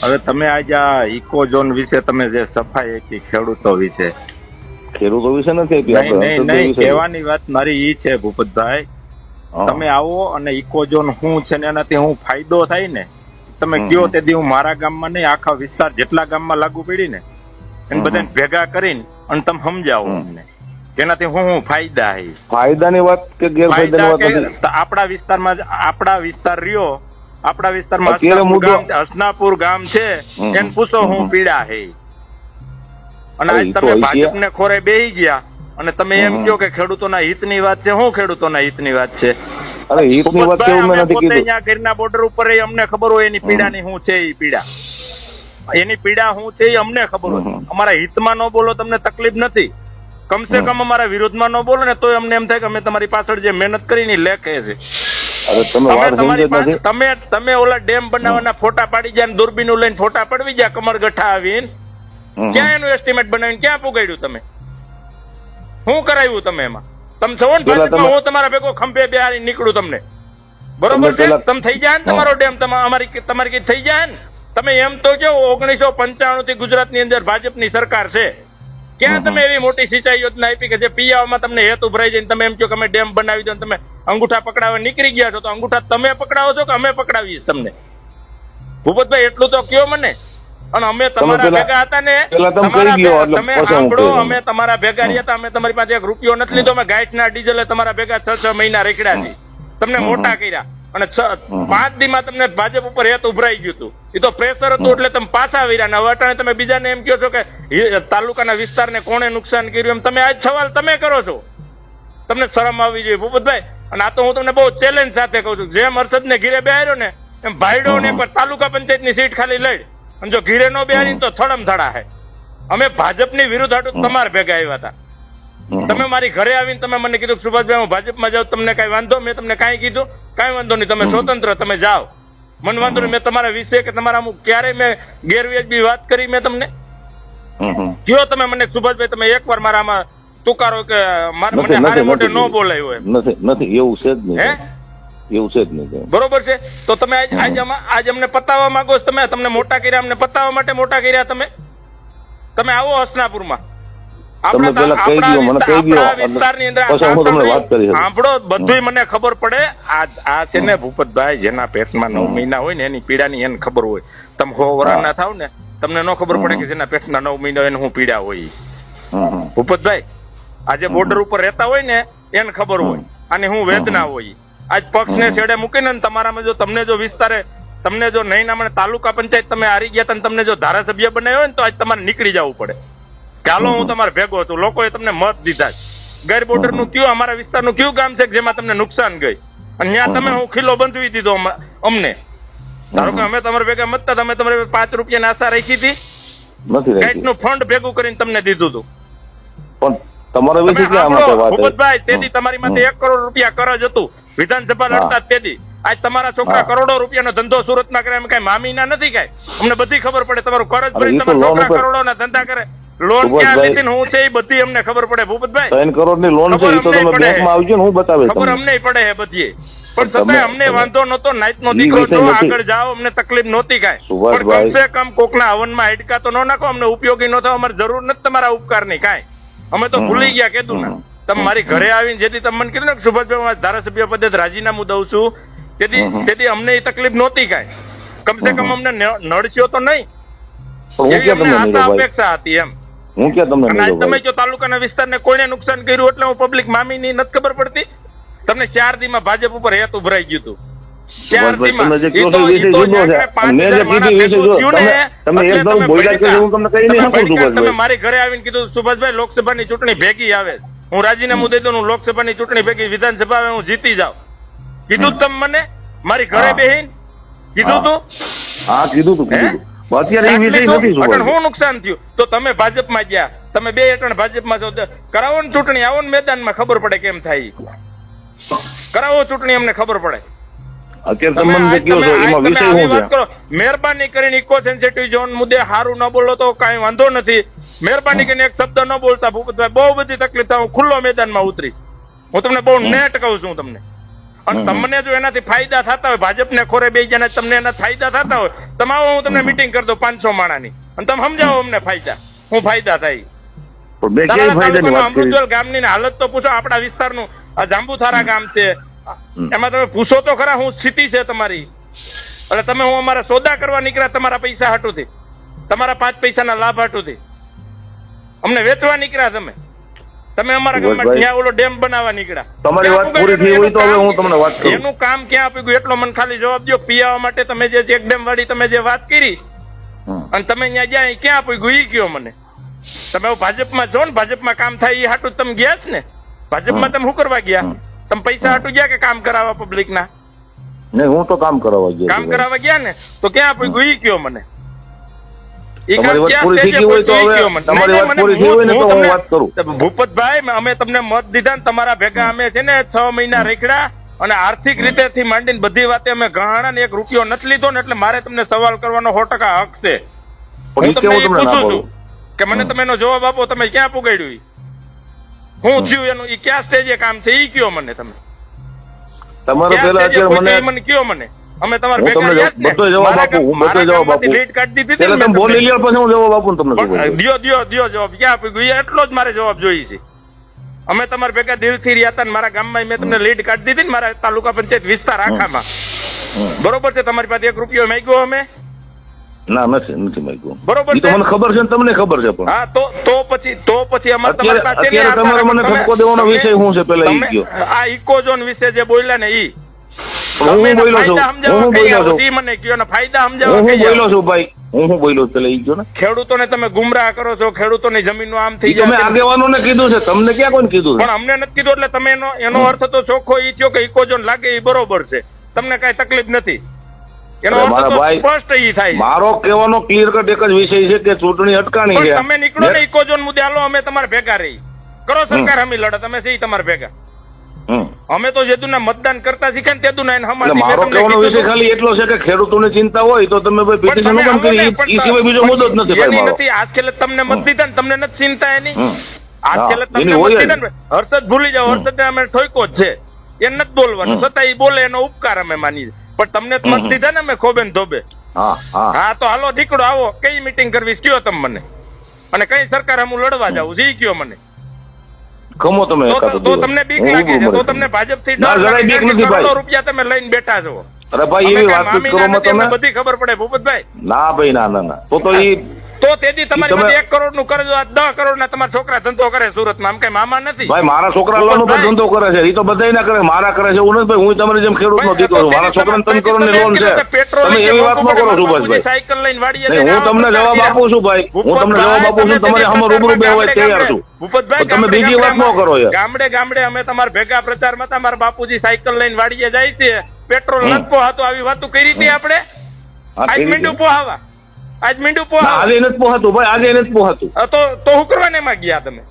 હવે તમે આજે આ ઇકો ઝોન વિશે તમે જે સફાઈ આપી ખેડૂતો વિશે. ખેડૂતો વિશે નથી આપી. કહેવાની વાત મારી ઈ છે ભૂપતભાઈ. તમે આવો અને ઇકો ઝોન શું છે ને એનાથી હું ફાયદો થાય ને તમે કયો તેથી હું મારા ગામમાં નહીં આખા વિસ્તાર જેટલા ગામમાં લાગુ પડી ને એને બધાને ભેગા કરીને અને તમે સમજાવો. અમને. તેનાથી હું હું ફાયદા ફાયદાની વાત કે ગેરફાયદાની ફાયદા વાત આપણા વિસ્તારમાં આપણા વિસ્તાર રહ્યો આપણા વિસ્તારમાં હસનાપુર ગામ છે. એને પૂછો હું પીડા હે. અને આજ તમે ભાજપને ખોરે બેહી ગયા. અને તમે એમ. કહો કે ખેડૂતોના હિતની વાત છે શું ખેડૂતોના હિતની વાત છે? અરે હિતની વાત છે મેં નથી કીધું. અહીંયા ગીરના બોર્ડર ઉપર અમને ખબર હોય એની પીડાની શું છે એ પીડા. એની પીડા શું છે એ અમને ખબર હોય. અમારા હિતમાં ન બોલો તમને તકલીફ નથી. કમસે. કમ અમારા વિરોધમાં ન બોલો ને તોય અમને એમ થાય કે અમે તમારી પાછળ જે મહેનત કરીને લેખે છે. અરે તમે તમે વાત સમજે તમારી જ પાસે નથી. તમે તમે ઓલા ડેમ બનાવવાના ફોટા પાડી જાય ને લઈને ફોટા પડવી જાય કમર ગઠ્ઠા આવીને. ક્યાં એનું એસ્ટિમેટ બનાવીને ક્યાં પુગાડ્યું તમે? શું કરાવ્યું તમે એમાં? તમે છો ને હું તમારા ભેગો ખંભે બિહારી નીકળું તમને. બરોબર છે? તમે થઈ જાય ને તમારો ડેમ અમારી તમારી કઈ થઈ જાય ને. તમે એમ તો કહો ઓગણીસો પંચાણું થી ગુજરાતની અંદર ભાજપની સરકાર છે. ક્યાં તમે એવી મોટી સિંચાઈ યોજના આપી કે જે પિયાવામાં તમને હેત ઉભરાઈ જાય તમે એમ કહો કે અમે ડેમ બનાવી દો તમે અંગૂઠા પકડાવવા નીકળી ગયા છો તો અંગૂઠા તમે પકડાવો છો કે અમે પકડાવીએ તમને? ભૂપતભાઈ એટલું તો કયો મને. અને અમે તમારા ભેગા હતા ને તમે સાંભળો અમે તમારા ભેગા રહ્યા હતા અમે તમારી પાસે એક રૂપિયો નથી લીધો અમે ગાંઠના ડીઝલે તમારા ભેગા છ છ મહિના રેખડ્યા છે તમને મોટા કર્યા. અને પાંચ દી દીમાં તમને ભાજપ ઉપર હેત ઉભરાઈ ગયું હતું. એ તો પ્રેશર હતું એટલે તમે પાછા આવ્યા. ને હવે અટાણે તમે બીજાને એમ કહો છો કે તાલુકાના વિસ્તારને કોણે નુકસાન કર્યું? એમ તમે આજ સવાલ તમે કરો છો. તમને શરમ આવવી જોઈએ ભૂપતભાઈ. અને આ તો હું તમને બહુ ચેલેન્જ સાથે કહું છું. જેમ હર્ષદને ઘીરે બેહાર્યો ને એમ ભાઈડો ને પણ તાલુકા તાલુકા પંચાયતની સીટ ખાલી લઈ અને જો ઘીરે નો બેહારી તો થડમ થડા હે. અમે ભાજપની વિરુદ્ધ હાટું તમારે ભેગા આવ્યા હતા. તમે મારી ઘરે આવીને તમે મને કીધું સુભાષભાઈ હું ભાજપમાં જાઉં તમને કઈ વાંધો? મેં તમને કાંઈ કીધું? કાંઈ વાંધો નહીં તમે સ્વતંત્ર તમે જાઓ. મને વાંધો નહીં મેં તમારા વિશે કે તમારા અમુક ક્યારે મેં ગેરવ્યાજબી વાત કરી મેં તમને. કયો તમે મને સુભાષભાઈ તમે એકવાર મારામાં તુકારો કે મને હારે મોટે ન બોલાયો એમ. નથી નથી એવું છે જ નહીં. હે? એવું છે જ નહીં બરોબર છે? તો તમે. આજ આજ અમને પતાવવા માંગો છો તમે? તમને મોટા કર્યા અમને પતાવવા માટે મોટા કર્યા તમે? તમે આવો હસનાપુરમાં. તમે પેલા કહી દો મને કહી દો વિસ્તારની અંદર પછી હું તમને વાત કરી. સાંભળો બધુંય મને ખબર પડે. આ આ છે ને ભૂપતભાઈ જેના પેટમાં નવ મહિના હોય ને એની પીડાની એને ખબર હોય. તમે હો વરાના થાવ ને તમને ન ખબર પડે કે જેના પેટના નવ મહિના એને હું પીડા હોય. ભૂપતભાઈ આજે બોર્ડર ઉપર રહેતા હોય ને એને ખબર હોય અને હું વેદના હોય આજ પક્ષને ને છેડે મૂકીને ને તમારામાં જો તમને જો વિસ્તારે તમને જો નહીં ના મને તાલુકા પંચાયત તમે હારી ગયા તને તમને જો ધારાસભ્ય બનાવ્યો હોય ને તો આજ તમારે નીકળી જવું પડે. ચાલો હું તમારે ભેગો હતો લોકોએ તમને મત દીધા ગેર બોર્ડરનું કયું અમારા વિસ્તારનું કયું ગામ છે જેમાં તમને નુકસાન ગઈ? અને ત્યાં તમે હું ખીલો બંધવી દીધો અમને. ધારો કે અમે તમારે ભેગા મતતા તમે તમારે પાંચ રૂપિયાની આશા રાખી હતી. કંઈકનું ફંડ ભેગું કરીને તમને દીધું હતું. પણ તમારા વિશે ક્યાં કઈ વાત ભૂપતભાઈ તેથી તમારી માથે હમ. એક કરોડ રૂપિયા કરજ હતું. વિધાનસભા. લડતા તેથી આજ તમારા છોકરા કરોડો રૂપિયાનો ધંધો સુરતમાં કરે એમ કઈ મામીના નથી કઈ? અમને બધી ખબર પડે તમારું કરજ ભરી તમારા છોકરા કરોડોના ધંધા કરે. લોન ક્યાં લીધી ને હું છે એ બધી અમને ખબર પડે ભૂપતભાઈ? ત્રણ કરોડની લોન છે એ તો તમે બેંકમાં આવજો ને હું બતાવે ખબર અમને પડે હે બધી. પણ છતાંય અમને વાંધો નતો નાઈટ નો દીકરો છો આગળ જાઓ અમને તકલીફ નહોતી કાંઈ. પણ કમસે કમ કોકના હવનમાં હેડકા તો ન નાખો અમને ઉપયોગી ન થાવ અમારે જરૂર નથી તમારા ઉપકારની કાંઈ. અમે તો ભૂલી ગયા કીધું ને. તમે મારી ઘરે આવીને જેથી તમે મને કીધું ને સુભાષભાઈ હું ધારાસભ્ય પદે રાજીનામું દઉં છું. તેથી તેથી અમને એ તકલીફ નહોતી કાંઈ. કમસે કમ અમને નડશ્યો તો નહીં. અપેક્ષા હતી એમ. હું ક્યાં તમને તમે જો તાલુકાના વિસ્તારને કોઈને નુકસાન કર્યું એટલે હું પબ્લિક મામીની નથી ખબર પડતી. તમને ચાર દીમાં ભાજપ ઉપર હેત ઉભરાઈ ગયું હતું. ને. મારી ઘરે આવીને કીધું સુભાષભાઈ લોકસભાની ચૂંટણી ભેગી આવે. હું રાજીનામું દઈ દઉં હું લોકસભાની ચૂંટણી ભેગી વિધાનસભા હું જીતી જાઉં. કીધું તમે મને? મારી ઘરે. બેહીન? કીધું તું હા? કીધું તું. અત્યારે એ વિષય નથી. હું નુકસાન થયું તો તમે ભાજપમાં ગયા તમે બે અટણ ભાજપમાં છો કરાવો ને ચૂંટણી આવો ને મેદાનમાં ખબર પડે કેમ થાય. કરાવો ચૂંટણી અમને ખબર પડે. અત્યારે છો? એમાં વિષય શું છે? મહેરબાની કરીને ઇકો સેન્સિટિવ ઝોન મુદ્દે સારું ન બોલો તો કાંઈ વાંધો નથી. મહેરબાની કરીને એક શબ્દ ન બોલતા ભૂપતભાઈ બહુ બધી તકલીફ થાય હું ખુલ્લો મેદાનમાં ઉતરી હું તમને બહુ. નેટ કહું છું તમને. અને તમને જો એનાથી ફાયદા થતા હોય ભાજપને ખોરે બે જણા તમને એના ફાયદા થતા હોય તમારો હું તમને મીટિંગ કરી દઉં પાંચસો માણાની. અને તમે સમજાવો અમને ફાયદા. હું ફાયદા થાય. પણ અમૃતસર ગામની હાલત તો પૂછો આપણા વિસ્તારનું આ જાંબુથારા ગામ છે. એમાં તમે પૂછો તો ખરા હું સ્થિતિ છે તમારી. એટલે તમે હું અમારા સોદા કરવા નીકળ્યા તમારા પૈસા હાટુથી. તમારા પાંચ પૈસાના લાભ હાટુથી. અમને વેચવા નીકળ્યા તમે. તમે અમારા ગામમાં. ત્યાં ઓલો ડેમ બનાવવા નીકળ્યા. તમારી વાત પૂરી થઈ હોય તો હવે હું તમને વાત કરું. એનું કામ ક્યાં આપી ગયું? એટલો મને ખાલી જવાબ દો પીવા માટે તમે જે ચેક ડેમ વાળી તમે જે વાત કરી અને તમે ત્યાં ગયા ક્યાં આપી ગયું? ઈ કયો મને? તમે ભાજપમાં જો ને ભાજપમાં કામ થાય એ હાટું તમે ગયા જ ને? ભાજપમાં. તમે શું કરવા ગયા? તમે પૈસા હાટું ગયા કે કામ કરાવવા પબ્લિક ના? નહીં હું તો કામ કરાવવા ગયા કામ છું કરાવવા ગયા ને? તો ક્યાં આપી ગયું? ઈ કયો મને? તમારી વાત પૂરી થઈ ગઈ હોય તો હવે તમારી વાત પૂરી થઈ હોય ને તો હું વાત કરું. ભૂપતભાઈ અમે તમને મત દીધા ને તમારા ભેગા અમે છે ને છ મહિના રેખડા અને આર્થિક રીતે થી માંડીને બધી વાતે અમે ગહાણા ને એક રૂપિયો નથી લીધો ને એટલે મારે તમને સવાલ કરવાનો સો ટકા હક છે. હું તમને પૂછું કે મને તમે એનો જવાબ આપો તમે ક્યાં પુગાડ્યું હું થયું એનું? ઈ ક્યાં સ્ટેજે કામ છે? ઈ કયો મને તમે? તમારો પેલા અત્યારે મને મને કયો મને? અમે તમારે ભેગા. બધો જવાબ આપું, હું બધો જવાબ આપું. લીડ કાઢ દીધી એટલે તમે બોલી લ્યો પછી હું જવાબ આપું તમને? દિયો દિયો દિયો જવાબ ક્યાં આપી ગયો એટલો જ મારે જવાબ જોઈએ છે અમે તમારા ભેગા દિલથી રહ્યા હતા ને મારા ગામમાં મેં તમને લીડ કાઢી દીધી ને મારા તાલુકા પંચાયત વિસ્તાર આખામાં બરોબર છે તમારી પાસે એક રૂપિયો માંગ્યો અમે ના નથી નથી માંગ્યો બરોબર છે? મને ખબર છે તમને ખબર છે પણ હા તો તો પછી તો પછી અમારે તમારી પાસે અત્યારે તમારે મને ઠપકો દેવાનો વિષય શું છે પેલા ઈ કયો. આ ઇકોઝોન વિશે જે બોલ્યા ને ઈ હું હું બોલ્યો છું. હું હું બોલ્યો છું. મને કયો ને ફાયદા સમજાવો હું બોલ્યો છું ભાઈ. હું હું બોલ્યો છું પેલા ઈ ને. ખેડૂતોને તમે ગુમરાહ કરો છો ખેડૂતોની જમીનો આમ થઈ ઈ તો આગેવાનોને કીધું છે. તમને ક્યાં કોઈને કીધું પણ અમને નથી કીધું એટલે તમે એનો એનો અર્થ તો ચોખ્ખો ઈ થયો કે ઇકોઝોન લાગે એ બરોબર છે. તમને કઈ તકલીફ નથી. એનો અર્થ મારા તો ભાઈ, સ્પષ્ટ ઈ થાય મારો કહેવાનો ક્લિયર કટ એક જ વિષય છે કે ચૂંટણી અટકાણી છે. તમે નીકળો ને ઇકોઝોન મુદ્દે હાલો અમે તમારે ભેગા રહી. કરો સરકાર હમી લડત અમે સહી તમારે ભેગા. અમે તો જેદુના મતદાન કરતા શીખ્યા ને તેદુના એને એટલે મારો કહેવાનો વિષય ખાલી એટલો છે કે ખેડૂતોને ચિંતા હોય તો તમે ભાઈ પિટિશન કેમ કરી ઈ સિવાય બીજો મુદ્દો જ નથી ભાઈ મારો. નથી આજ છેલ્લે તમને મત દીધા ને તમને નથી ચિંતા એની. આજ છેલ્લે તમને મત દીધા ને હર્ષદ ભૂલી જાઓ હર્ષદ અમે ઠોક્યો જ છે. એ નથી બોલવાનું. છતાં એ બોલે એનો ઉપકાર અમે માનીએ પણ તમને મત દીધા ને અમે ખોબે ને ધોબે. હા તો હાલો દીકડો આવો. કઈ મીટિંગ કરવી કયો તમે મને? અને કઈ સરકાર હું લડવા જાઉં? જી કયો મને. ખમો તમે તો. તમને બીક લાગે છે. તો તમને ભાજપથી કરોડો રૂપિયા તમે લઈને બેઠા છો? અરે ભાઈ એવી વાત કરો તમે. બધી ખબર પડે ભૂપતભાઈ. ના ભાઈ ના ના ના. તો તો ઈ તો તેથી તમારી પાસે એક કરોડનું કરજો આ દસ કરોડ ના તમારા છોકરા ધંધો કરે સુરતમાં. આમ કઈ મામા નથી? ભાઈ મારા છોકરા લોન ઉપર ધંધો કરે છે. એ તો બધા ના કરે. મારા કરે છે. એવું નથી ભાઈ હું તમારી જેમ ખેડૂત નો દીકરો છું. મારા છોકરા ત્રણ કરોડની લોન છે. તમે એવી વાત ન કરો પડે, સુભાષભાઈ. સાયકલ લઈને વાડીએ હું તમને જવાબ. આપું છું ભાઈ. હું તમને જવાબ આપું છું. તમારે ભૂપતભાઈ, રૂબરૂ બે હોય તૈયાર છું. ભૂપતભાઈ, તમે બીજી વાત ન કરો યાર. ગામડે ગામડે અમે તમારા ભેગા પ્રચારમાં હતા. મારા બાપુજી સાયકલ લઈને વાડીએ જાય છે. પેટ્રોલ. નથી પોહાતો આવી વાતો કરી હતી આપણે. હા, મિનિટ પોહાવા આજ મીંડું પોહા આજે નથી પોહાતું ભાઈ આજે નથી પોહાતું. તો તો હું કરવા ને એમાં ગયા તમે?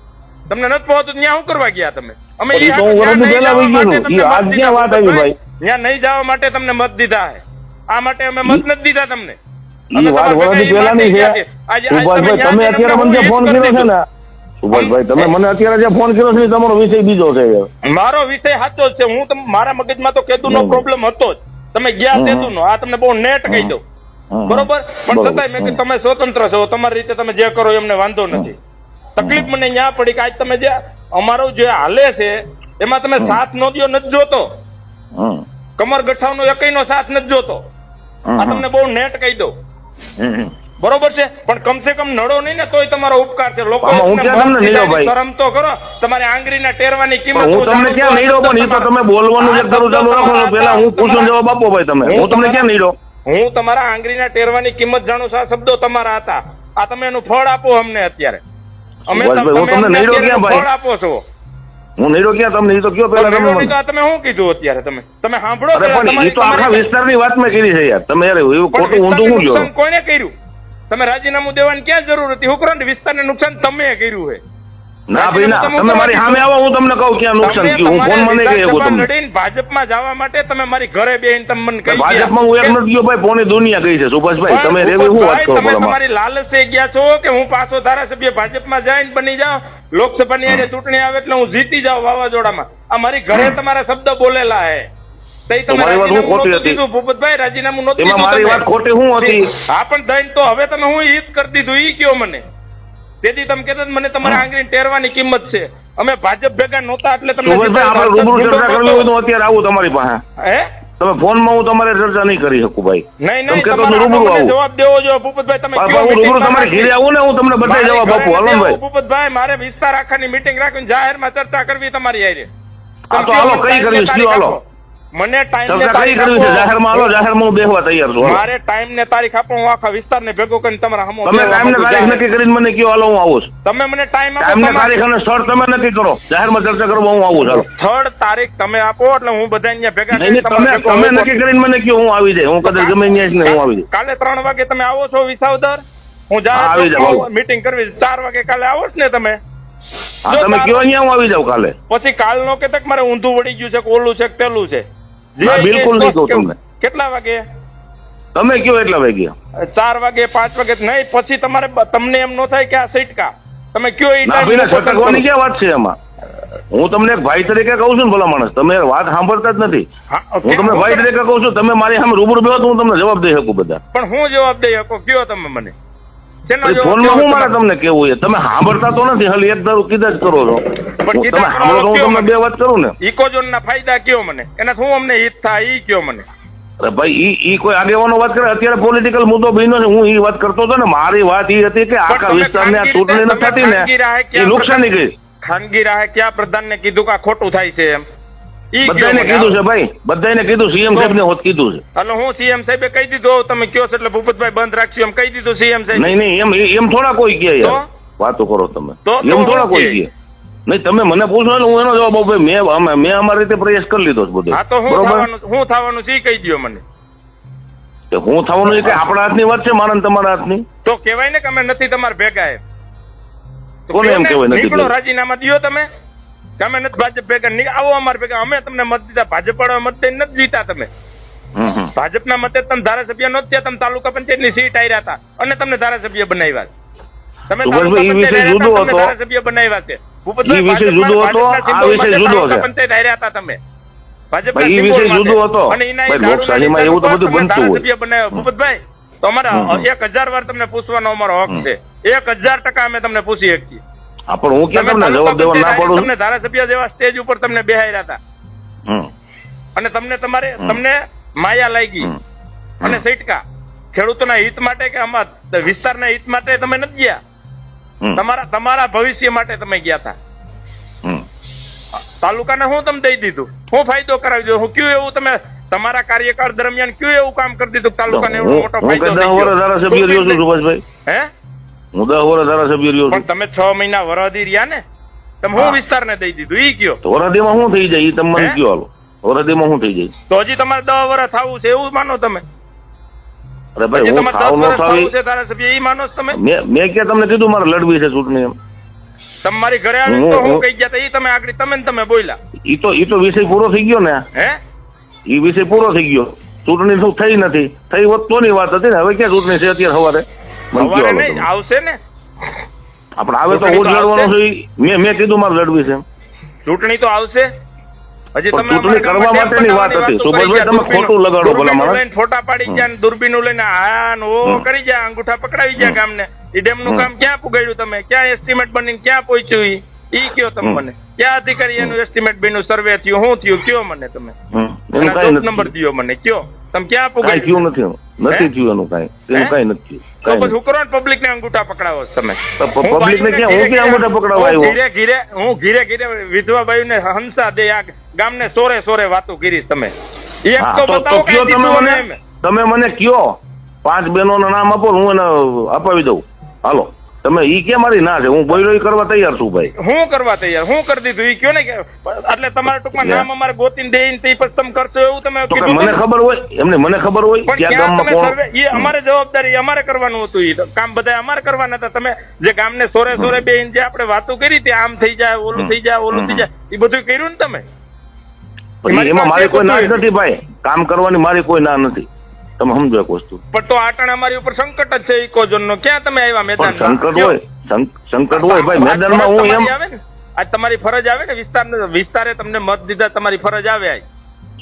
તમને નથી પોહાતું ત્યાં હું કરવા ગયા તમે? અમે ત્યાં નહીં પહેલા જવા માટે તમને મત વાત આવી દીધા. ભાઈ? ત્યાં નહીં જવા માટે તમને મત દીધા હે. આ માટે અમે મત નથી દીધા તમને. તમે અત્યારે મને ફોન કર્યો છે ને? સુભાષભાઈ તમે મને અત્યારે જે ફોન કર્યો છે તમારો વિષય બીજો છે મારો વિષય સાચો જ છે. હું મારા મગજમાં તો કેતુ નો પ્રોબ્લેમ હતો જ. તમે ગયા કેતુ નો આ તમને બહુ નેટ કહી દઉં. બરોબર? પણ છતાંય મેં કીધું તમે સ્વતંત્ર છો તમારી રીતે તમે જે કરો એમને વાંધો નથી. તકલીફ મને ન્યા પડી કે આજ તમે જે અમારો જે હાલે છે એમાં તમે સાથ નો દ્યો નથી જોતો. કમર ગઠાવનો એકઈનો સાથ નથી જોતો. આ તમને બહુ નેટ કહી દઉં. બરોબર છે? પણ કમસે કમ નડો નહીં ને તોય તમારો ઉપકાર છે. લોકો? શરમ તો કરો. તમારે આંગળીના ટેરવાની કિંમત હું તમને ક્યાં. નડ્યો પણ એ તો તમે બોલવાનું જે ચાલુ રાખો પેલા હું પૂછું જવાબ આપો ભાઈ તમે. હું તમને ક્યાં નડ્યો હું તમારા આંગળીના ટેરવાની કિંમત જાણું છું આ શબ્દો તમારા હતા. આ તમે એનું ફળ આપો અમને અત્યારે. અમે તમે તમને? ફળ આપો છો? હું નહીં રોક્યા તમને એ તો કયો પેલા તમે તમે શું કીધું અત્યારે તમે? તમે સાંભળો પણ એ તો આખા વિસ્તારની વાત મેં કરી છે યાર. તમે યાર એવું ખોટું ઊંધું વિસ્તારને કહો કર્યું? તમે રાજીનામું દેવાની ક્યાં જરૂર હતી? ઉપરાંત વિસ્તારને નુકસાન તમે કર્યું છે ના ભાઈ ના તમે મારી સામે આવો હું તમને કહું ક્યાં નુકસાન થયું હું ફોન મને કહી શકું તમને. ભાજપમાં જવા માટે તમે મારી ઘરે બેહીને તમે મને કહી ભાજપમાં હું એક નથી ગયો ભાઈ પોની દુનિયા કહી છે સુભાષભાઈ તમે રેવી શું વાત કરો તમે? તમારી લાલચે ગયા છો કે હું પાછો ધારાસભ્ય ભાજપમાં જઈને બની જાઉં? લોકસભાની આજે ચૂંટણી આવે એટલે હું જીતી જાઉં વાવાઝોડામાં. આ મારી ઘરે તમારા શબ્દ બોલેલા હે. તઈ મારી વાત હું ખોટી હતી. ભૂપતભાઈ રાજીનામું નહોતું મારી વાત ખોટી હું હતી? હા પણ દઈને તો હવે તમે હું ઈ જ કરી દીધું ઈ કયો મને? તેથી તમે કહેતા મને તમારા આંગળી ટેરવાની કિંમત છે. અમે ભાજપ ભેગા નહોતા એટલે તમને આપણે રૂબરૂ ચર્ચા કરવી હોય તો અત્યારે આવું તમારી પાસે. હે? તમે ફોનમાં હું તમારે ચર્ચા નહીં કરી શકું ભાઈ. નહીં નહીં કહેતો તો રૂબરૂ આવું. જવાબ દેવો જો ભૂપતભાઈ તમે હું રૂબરૂ તમારે તમારી આવું ને હું તમને બધા જવાબ આપું હાલો નથી ને આવું, ભાઈ ભૂપતભાઈ મારે વિસ્તાર આખાની મીટિંગ રાખીને જાહેરમાં ચર્ચા કરવી તમારી આ તો હાલો, કઈ? તારીખ હાલો. મને ટાઈમ ને તારીખ આપો. જાહેરમાં આવો જાહેરમાં હું બેહવા તૈયાર છું મારે ટાઈમ ને તારીખ આપો હું આખા વિસ્તારને ભેગો કરીને તમારા હમો તમે ટાઈમ ને તારીખ નક્કી કરીને મને કયો હાલો હું આવું છું. તમે મને ટાઈમ આપો ટાઈમ ને તારીખ અને સ્થળ તમે નક્કી કરો. જાહેરમાં ચર્ચા કરવા હું આવું છું સ્થળ તારીખ તમે આપો એટલે હું બધા અહીંયા ભેગા કરીને તમે તમે નક્કી કરીને મને કયો હું આવી જાય હું કદાચ ગમે ત્યાં જ નહીં હું આવી જાય કાલે ત્રણ વાગે તમે આવો છો વિસાવદર. હું જાહેર મીટિંગ કરવી ચાર વાગે કાલે આવો છો ને તમે. હા તમે કયો અહીંયા હું આવી જાઉં કાલે? પછી કાલ નો કે તક મારે ઊંધું વળી ગયું છે કોલું ઓલું છે પેલું છે. બિલકુલ નહીં કહું તમને. કેટલા વાગે? તમે કયો એટલા વાગે? ચાર વાગે પાંચ વાગે નહીં પછી તમારે તમને એમ ન થાય કે આ સીટકા. તમે કયો એ ટાઈમ કરું. ક્યાં વાત છે એમાં હું તમને એક ભાઈ તરીકે કહું છું ને ભલા માણસ તમે વાત સાંભળતા જ નથી. હા, તમને ભાઈ તરીકે કહું છું તમે મારી સામે રૂબરૂ બેહો તો હું તમને જવાબ દઈ શકું બધા. પણ હું જવાબ દઈ શકો? કયો તમે મને? ફોનમાં હું મારે તમને કેવું છે તમે સાંભળતા તો નથી હાલ એક દારૂ કીધા જ કરો છો. પણ તમે સાંભળો હું તમને બે વાત કરું ને. ઇકોઝોન ના ફાયદા કયો મને? એના શું અમને હિત થાય ઈ કયો મને? અરે ભાઈ ઈ ઈ કોઈ આગેવાનો વાત કરે? અત્યારે પોલિટિકલ મુદ્દો બન્યો છે હું ઈ વાત કરતો હતો ને મારી વાત ઈ હતી કે આખા વિસ્તારને આ ચૂંટણી નથી થતી ને એ નુકસાની ગઈ. ખાનગી રાહે ક્યાં પ્રધાનને કીધું કે આ ખોટું થાય છે એમ? બધાને કીધું છે ભાઈ બધાને કીધું સીએમ સાહેબ ને હોત કીધું છે. અને હું સીએમ સાહેબે કહી દીધું તમે કયો છો એટલે ભૂપતભાઈ બંધ રાખશું એમ કહી દીધું સીએમ સાહેબ. નહીં નહીં એમ એમ થોડા કોઈ કહે યાર. વાતો કરો તમે. એમ થોડા કોઈ કહે? નહીં તમે મને પૂછો ને હું એનો જવાબ આપું. ભાઈ મેં મેં અમારી રીતે પ્રયાસ કરી લીધો છે બધો. હા તો હું થવાનું હું થવાનું છે કહી દ્યો મને. હું થવાનું છે કે આપણા હાથની વાત છે મારા તમારા હાથની? તો કહેવાય ને કે અમે નથી તમારા ભેગા કોને એમ કહેવાય નથી રાજીનામા દ્યો તમે. અમે નથી ભાજપ ભેગા આવો અમારા ભેગા અમે તમને મત દીધા ભાજપ વાળા મત દઈને નથી જીતા તમે. ભાજપના મતે તમે ધારાસભ્ય નો થયા તમે તાલુકા પંચાયતની સીટ આયરા હતા અને તમને ધારાસભ્ય બનાવ્યા. તમે. ધારાસભ્ય છે. પંચાયત હતા તમે ભાજપના વિષય જુદો હતો. અને લોકશાહીમાં એવું તો બધું બનતું હોય. ભૂપતભાઈ તો અમારા. એક હજાર વાર તમને પૂછવાનો અમારો હક છે એક હજાર ટકા અમે તમને પૂછી શકીએ પણ હું કે તમને જવાબ દેવા ના પડું તમને ધારાસભ્ય જેવા સ્ટેજ ઉપર તમને બેહાડ્યા હતા. અને તમને તમારે તમને માયા લાગી અને સૈટકા ખેડૂતોના હિત માટે કે આમાં વિસ્તારના હિત માટે તમે નથી ગયા? તમારા તમારા ભવિષ્ય માટે તમે ગયા હતા. તાલુકાને હું તમે દઈ દીધું? હું ફાયદો કરાવી દીધો. હું કયું એવું તમે તમારા કાર્યકાળ દરમિયાન કયું એવું કામ કરી દીધું તાલુકાને એવો મોટો ફાયદો ધારાસભ્ય હે? હું દસ વર્ષ ધારાસભ્ય રહ્યો પણ છું. તમે છ મહિના વરદી રહ્યા ને? તમે હું હું. વિસ્તારને દઈ દીધું? ઈ કયો? વરદીમાં શું થઈ જાય? ઈ તમે મને કયો હાલો. વરદીમાં શું થઈ જાય. તો હજી તમારે દસ વર્ષ થવું છે એવું માનો તમે? અરે ભાઈ હું થાવ ન થાવી. ધારાસભ્ય ઈ માનો તમે? મેં મેં ક્યાં તમને કીધું મારે લડવી છે ચૂંટણી એમ. તમારી ઘરે આવી તો હું હું- કહી ગયા તા ઈ તમે આગળ તમે તમે બોલ્યા. ઈ તો ઈ તો વિષય પૂરો થઈ ગયો ને. હે? ઈ વિષય પૂરો થઈ ગયો. ચૂંટણી શું થઈ નથી? થઈ હોત તોની વાત હતી ને. હવે ક્યાં ચૂંટણી છે અત્યારે સવારે? આવશે ને. આપણે આવે તો હું લડવાનો છું. મેં મેં કીધું મારે લડવી છે. ચૂંટણી તો આવશે. હજી તમે ચૂંટણી કરવા માટેની વાત હતી. સુભાષભાઈ, તમે ખોટું લગાડો ભલા માણસ. ફોટા પાડી ગયા ને દૂરબીનું લઈને આ ઓ કરી ગયા અંગૂઠા પકડાવી ગયા. ગામને. ઈ ડેમનું. કામ ક્યાં પુગાડ્યું તમે? ક્યાં એસ્ટિમેટ બનીને ક્યાં પહોંચ્યું ઈ? ઈ કયો તમે. મને? ક્યાં અધિકારી એનું એસ્ટિમેટ બન્યું સર્વે થયું. શું થયું? કયો મને તમે? કાંઈ નંબર દિયો મને. કયો? તમે ક્યાં પુગાઈ થયું નથી નથી થયું એનું કાંઈ. એનું હે? નથી તો થયું હું કરો પબ્લિક ને અંગૂઠા પકડાવો તમે? હું ને ક્યાં- હું ઘીરે ક્યાં અંગૂઠા ઘીરે- પકડાવવા હું આવ્યો? ઘીરે ઘીરે હું ઘીરે ઘીરે વિધવા બાયુને હંસા દે. આ ગામને સોરે સોરે વાતો કરી તમે. એક તો તો તો બતાવો કયો તમે મને? તમે મને કયો? પાંચ બહેનો નામ આપો હું એને અપાવી દઉં. હાલો. તમે ઈ કે મારી ના છે હું બોયલો કરવા તૈયાર છું ભાઈ. હું કરવા તૈયાર? હું કરી દીધું? ઈ કયો ને કે એટલે તમારે ટૂંકમાં નામ અમારે ગોતીને દેઈને તે પછી તમે કરશો એવું તમે કીધું મને ખબર હોય? એમને મને ખબર હોય પણ ગામમાં કોણ? એ અમારે જવાબદારી અમારે કરવાનું હતું ઈ. કામ બધા અમારે કરવાના હતા. તમે જે ગામને સોરે સોરે બે જે આપણે વાતો કરી તે આમ થઈ જાય ઓલું. થઈ જાય ઓલું થઈ જાય. એ બધું કર્યું ને તમે? એમાં મારી કોઈ ના નથી ભાઈ. કામ કરવાની મારી કોઈ ના નથી. તમે સમજો એક વસ્તુ. પણ તો આટણ અમારી ઉપર સંકટ જ છે ઇકોઝોન નો ક્યાં તમે આવ્યા મેદાન સંકટ હોય સંકટ હોય ભાઈ મેદાનમાં હું એમ આજ તમારી ફરજ આવે ને? વિસ્તાર વિસ્તારે તમને મત દીધા તમારી ફરજ આવે આજ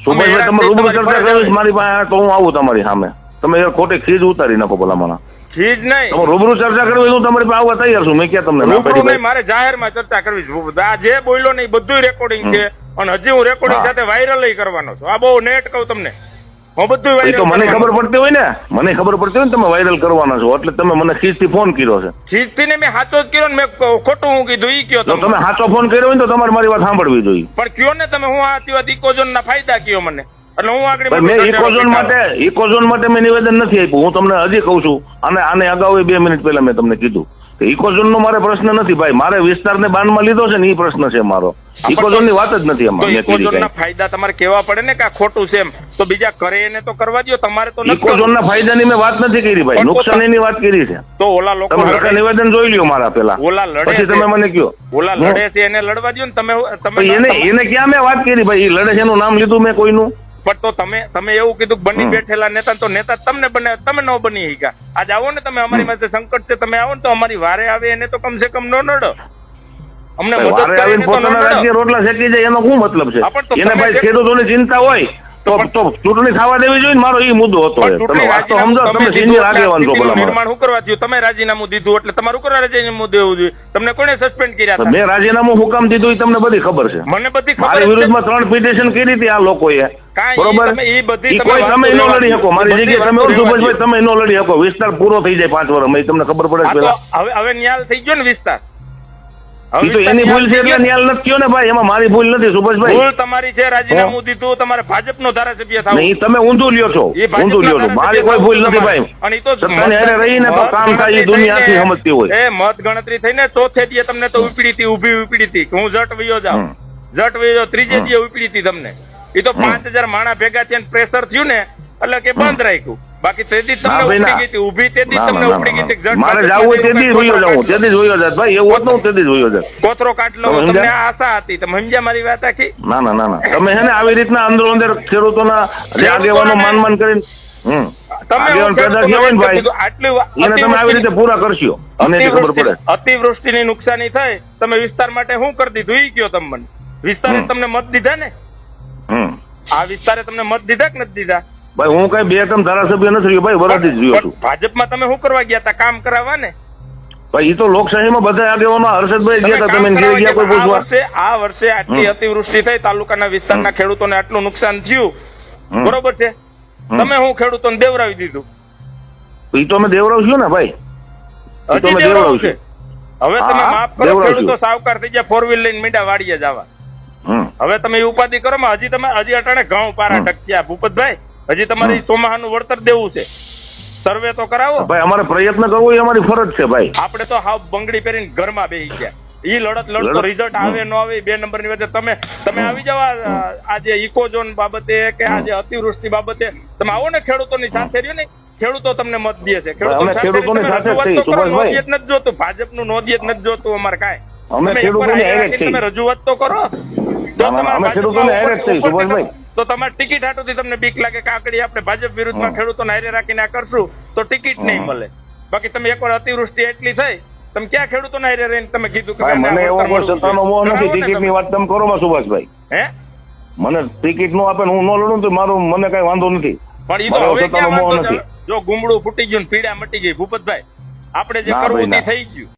તમે રૂબરૂ ચર્ચા ફરજ કરવી મારી પાસે તો હું આવું તમારી સામે. તમે ખોટી ખીજ ઉતારી નાખો ભલા મને ખીજ નહીં. તમે રૂબરૂ ચર્ચા કરવી હું તમારી પાસે આવવા તૈયાર છું. મેં ક્યાં તમને રૂબરૂ નહીં મારે જાહેરમાં ચર્ચા કરવી છે. આ જે બોલ્યો નહીં બધું રેકોર્ડિંગ છે. અને હજી હું રેકોર્ડિંગ સાથે વાયરલ કરવાનો છું. આ બહુ નેટ કહું તમને. હું બધું તો મને ખબર પડતી હોય ને? મને ખબર પડતી હોય ને તમે વાયરલ કરવાના છો. એટલે તમે મને ખીજથી ફોન કર્યો છે. ને મેં સાચો જ કર્યો ને મેં ખોટું હું કીધું ઈ કયો તમે? સાચો ફોન કર્યો હોય તો તમારે મારી વાત સાંભળવી જોઈએ. પણ કયો ને તમે હું આ વાત ઇકોઝોન ના ફાયદા કયો મને? એટલે હું આગળ મેં ઇકોઝોન માટે ઇકોઝોન માટે મેં નિવેદન નથી આપ્યું. હું તમને હજી કહું છું અને આને અગાઉ બે મિનિટ પહેલા મેં તમને કીધું. કે ઇકોઝોન નો મારે પ્રશ્ન નથી ભાઈ. મારે વિસ્તારને બાનમાં લીધો છે ને એ પ્રશ્ન છે મારો. ઇકોઝોનની વાત જ નથી અમારે ઇકોઝોન ના ફાયદા તમારે કેવા પડે ને કે આ ખોટું છે એમ. તો બીજા કરે એને તો કરવા દો તમારે તો ઇકોઝોન ના ફાયદાની મેં વાત નથી કરી ભાઈ. તો- વાત કરી છે. તો ઓલા લોકો તમે નિવેદન જોઈ લ્યો મારા પેલા. ઓલા લડે પછી તમે મને કયો. ઓલા લડે છે એને લડવા દો ને તમે તમે એને એને ક્યાં મેં વાત કરી ભાઈ? લડે છે એનું નામ લીધું મેં કોઈનું? પણ તો તમે તમે એવું કીધું બની બેઠેલા નેતા તો નેતા તમને બને તમે ન બની શક્યા. આજ આવો ને તમે અમારી પાસે સંકટ છે તમે આવો ને તો અમારી વારે આવે એને તો કમસે કમ ન નડો. અમને રોટલા શેકી જાય એનો શું મતલબ છે? એને ભાઈ ખેડૂતોની ચિંતા હોય તો તો ચૂંટણી થવા દેવી જોઈએ મારો એ મુદ્દો હતો તમે વાત તો સમજો તમે સિનિયર આગેવાન છો ભલા. નિર્માણ શું કરવા થયું? તમે રાજીનામું દીધું એટલે તમારું કરવા રાજીનામું દેવું જોઈએ. તમને કોને સસ્પેન્ડ કર્યા હતા? મેં રાજીનામું હુકમ દીધું એ તમને બધી ખબર છે. મને બધી ખબર મારી વિરુદ્ધમાં ત્રણ પિટિશન કરી હતી આ લોકોએ. બરોબર? એ બધી તમે તમે નો લડી શકો. મારી જગ્યાએ તમે સુભાષભાઈ તમે નો લડી શકો. વિસ્તાર પૂરો થઈ જાય પાંચ વર્ષમાં એ તમને ખબર પડે હવે હવે ન્યાલ થઈ ગયો ને વિસ્તાર. તો એની ભૂલ છે એટલે ન્યાલ નથી થયો ને ભાઈ એમાં મારી ભૂલ નથી સુભાષભાઈ. ભૂલ તમારી છે રાજીનામું દીધું તમારે ભાજપનો ધારાસભ્ય થાવ. નહીં તમે ઊંધું લ્યો છો ઊંધું લ્યો છો. મારી કોઈ ભૂલ નથી ભાઈ. અને તો તમને હારે રહીને તો કામ થાય એ દુનિયા આખી સમજતી હોય. એ મત ગણતરી થઈને ચોથે દીએ તમને તો ઉપડી હતી ઊભી ઉપડી હતી. હું જટ વયો જાઉં. જટ વયો ત્રીજે. દીએ ઉપડી હતી તમને. એ તો પાંચ હજાર માણા ભેગા થઈને પ્રેશર થયું ને એટલે કે બંધ રાખ્યું. બાકી તેથી તમને ઉપડી ગઈ હતી. ઊભી તેથી તમને ઉપડી ગઈ હતી. મારે જાવું હોય તેથી જ કંઈ જાઉં તેથી જ જાત ભાઈ. એવું હોત તેથી જ જાત કોતરો કાટ લો. તમને આશા હતી. તમે સમજ્યા મારી વાત આખી? ના ના ના ના. તમે છે ને આવી રીતના અંદરો અંદર ખેડૂતોના જે આગેવાનો માન માન કરીને હમ. હું અતિવૃષ્ટિ- ની નુકસાની થાય તમે વિસ્તાર માટે શું કરી દીધું? ઈ કયો તમને? મને વિસ્તારે તમને મત દીધા ને? આ વિસ્તારે તમને મત દીધા કે નથી દીધા? ભાઈ હું કઈ બે ત્રણ ધારાસભ્ય નથી રહ્યો ભાઈ વરાથી જ રહ્યો છું. ભાજપમાં તમે શું કરવા ગયા હતા કામ કરાવવા ને ભાઈ એ તો લોકશાહીમાં બધા આગેવાનો હર્ષદભાઈ ગયા હતા તમે જે ગયા કોઈ આ પૂછવા વર્ષે આ વર્ષે આટલી. અતિવૃષ્ટિ થઈ તાલુકાના વિસ્તારના ખેડૂતોને આટલું નુકસાન થયું. બરોબર છે. તમે હું ખેડૂતોને દેવરાવી દીધું? એ તો અમે દેવરાવશું ને ભાઈ. એ તો અમે દેવરાવશું. હવે તમે માફ કરો ખેડૂતો સાવકાર થઈ ગયા ફોર વ્હીલ લઈને મીંડા વાડીએ જવા. હવે તમે ઉપાધિ કરો હજી તમે હજી અટાણે ઘઉં પારા ટક્યા ભૂપતભાઈ હજી તમારે. ચોમાહાનું વળતર દેવું છે. સર્વે તો કરાવો. ભાઈ અમારે પ્રયત્ન કરવો એ અમારી ફરજ છે ભાઈ. આપણે તો હાવ બંગડી પહેરીને ઘરમાં બેસી ગયા. ઈ લડત લડતો. રિઝલ્ટ આવે ન આવે બે નંબરની વચ્ચે તમે તમે આવી જાવ આ- આ ઇકોઝોન બાબતે કે આજે અતિવૃષ્ટિ બાબતે તમે આવો ને ખેડૂતોની સાથે રહ્યો ને ખેડૂતો તમને મત દે છે. ખેડૂતોની સાથે. નોંધિયત નથી જોતું ભાજપનું નોંધિયત નથી જોતું અમારે કાંઈ. અમે તમે ખેડૂતોની રજૂઆત તો કરો. ના, ના, અમે ખેડૂતોની હારે જ છીએ, સુભાષભાઈ. તો તમારે ટિકિટ હાટોથી તમને બીક લાગે કે આકડી આપણે ભાજપ વિરુદ્ધમાં ખેડૂતોને હારે રાખીને આ કરશું તો ટિકિટ નહીં મળે. બાકી તમે એકવાર અતિવૃષ્ટિ એટલી થઈ તમે ક્યાં ખેડૂતોને હારે રહીને તમે કીધું કે મને એવો કોઈ સત્તાનો મોહ નથી. ટિકિટની વાત તમે કરો માં સુભાષભાઈ. હે? મને ટિકિટ નો આપે હું ન લડું તો મારું મને કઈ વાંધો નથી. પણ ઈ તો હવે ક્યાં વાંધો જો ગુમડું ફૂટી ગયું ને પીડા મટી ગઈ ભૂપતભાઈ આપણે જે કરવું તે થઈ ગયું.